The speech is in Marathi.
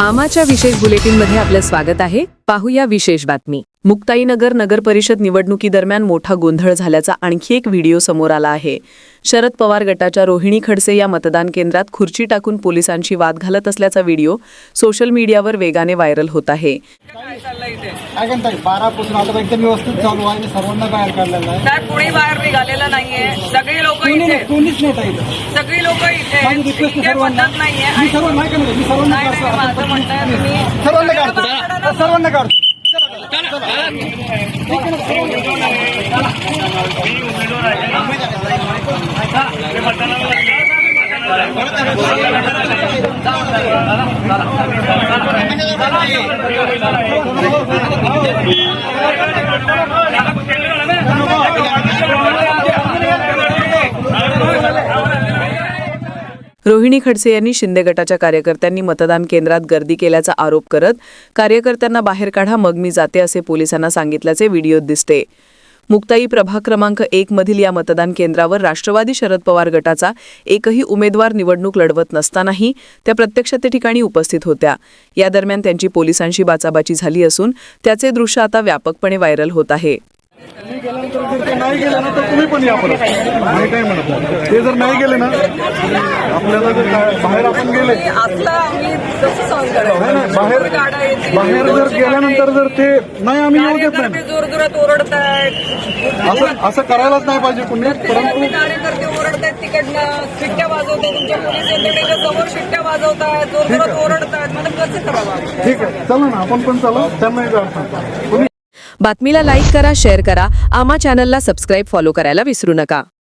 आमाच्या विशेष बुलेटिनमध्ये आपलं स्वागत आहे. पाहूया विशेष बातमी. मुक्ताईनगर नगर परिषद निवडणुकीदरम्यान मोठा गोंधळ झाल्याचा आणखी एक व्हिडिओ समोर आला आहे. शरद पवार गटाच्या रोहिणी खडसे या मतदान केंद्रात खुर्ची टाकून पोलिसांशी वाद घालत असल्याचा व्हिडिओ सोशल मीडियावर वेगाने व्हायरल होत आहे. कोणी बाहेर निघालेलं नाहीये. सगळी लोक. सगळी लोक इथे. सर्वांना पद्धत नाहीये रोहिणी खडसे यांनी शिंदे गटाच्या कार्यकर्त्यांनी मतदान केंद्रात गर्दी केल्याचा आरोप करत कार्यकर्त्यांना बाहेर काढा मग मी जाते असे पोलिसांना सांगितल्याचे व्हिडिओत दिसते. मुक्ताई प्रभाग क्रमांक एक मधील या मतदान केंद्रावर राष्ट्रवादी शरद पवार गटाचा एकही उमेदवार निवडणूक लढवत नसतानाही त्या प्रत्यक्ष त्या ठिकाणी उपस्थित होत्या. या दरम्यान त्यांची पोलिसांशी बाचाबाची झाली असून त्याचे दृश्य आता व्यापकपणे व्हायरल होत आहे. ते नाही गेले ना तर तुम्ही पण या परत. मी काय म्हणत नाही. ते जर नाही गेले ना आपल्याला जर बाहेर आपण गेले. नाही नाही बाहेर बाहेर जर गेल्यानंतर जर ते नाही आम्ही येऊ देत नाही. जोर जोरात ओरडतायत. असं असं करायलाच नाही पाहिजे कुणी परंतु कार्यकर्ते ओरडतायत तिकडनं शिट्ट्या वाजवतात तुमच्या पोलीस यंत्रणेच्या समोर शिट्ट्या वाजवतायत ओरडतायत. मला कसं करावं? ठीक आहे. चला ना आपण पण चला. त्यांनाही तुम्ही बातमीला लाईक करा शेअर करा. आमा चॅनलला सबस्क्राईब फॉलो करायला विसरू नका.